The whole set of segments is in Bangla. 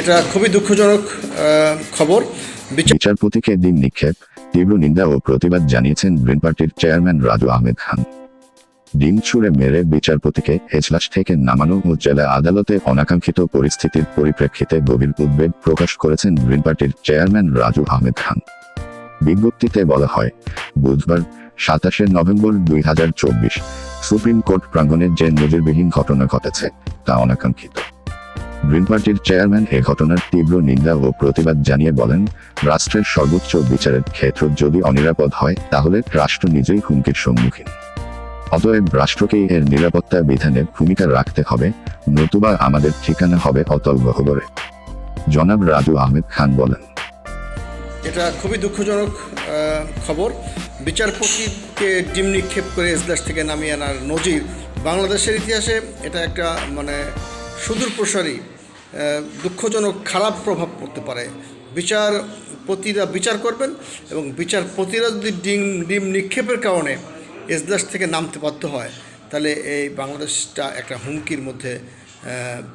এটা খুবই দুঃখজনক খবর। বিচারপতিকে দিন নিক্ষেপ, তীব্র নিন্দা ও প্রতিবাদ জানিয়েছেন গ্রিন পার্টির চেয়ারম্যান রাজু আহমেদ খান। ডিম ছুড়ে মেরে বিচারপতিকে এজলাস থেকে নামানো ও জেলা আদালতে অনাকাঙ্ক্ষিত পরিস্থিতির পরিপ্রেক্ষিতে গভীর উদ্বেগ প্রকাশ করেছেন গ্রিন পার্টির চেয়ারম্যান রাজু আহমেদ খান। বিজ্ঞপ্তিতে বলা হয়, বুধবার সাতাশে নভেম্বর দুই হাজার চব্বিশ সুপ্রিম কোর্ট প্রাঙ্গণে যে নজিরবিহীন ঘটনা ঘটেছে, তা অনাকাঙ্ক্ষিত। গ্রিন পার্টির চেয়ারম্যান এ ঘটনার তীব্র নিন্দা ও প্রতিবাদ জানিয়ে বলেন, রাষ্ট্রের সর্বোচ্চ বিচারের ক্ষেত্র যদি অনিরাপদ হয়, তাহলে রাষ্ট্র নিজেই হুমকির সম্মুখীন। অতএব রাষ্ট্রকেই এর নিরাপত্তা বিধানে ভূমিকা রাখতে হবে, নতুবা আমাদের ঠিকানা হবে অতল গহবরে জনাব রাজু আহমেদ খান বলেন। এটা খুবই দুঃখজনক খবর। বিচারপতিকে ডিম নিক্ষেপ করে এজলাস থেকে নামিয়ে আনার নজির বাংলাদেশের ইতিহাসে এটা একটা মানে সুদূর প্রসারী দুঃখজনক খারাপ প্রভাব পড়তে পারে। বিচার বিচারপতিরা বিচার করবেন এবং বিচার বিচারপতিরা যদি ডিম ডিম নিক্ষেপের কারণে এজলাস থেকে নামতে বাধ্য হয়, তাহলে এই বাংলাদেশটা একটা হুমকির মধ্যে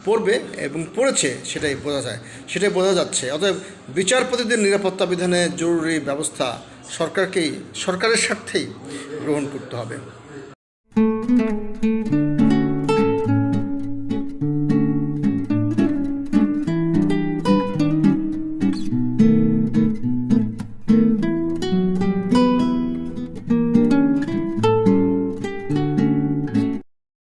পড়বে এবং পড়েছে, সেটাই বোঝা যায়। সেটাই বোঝা যাচ্ছে। অতএব বিচারপতিদের নিরাপত্তা বিধানে জরুরি ব্যবস্থা সরকারকেই, সরকারের স্বার্থেই গ্রহণ করতে হবে।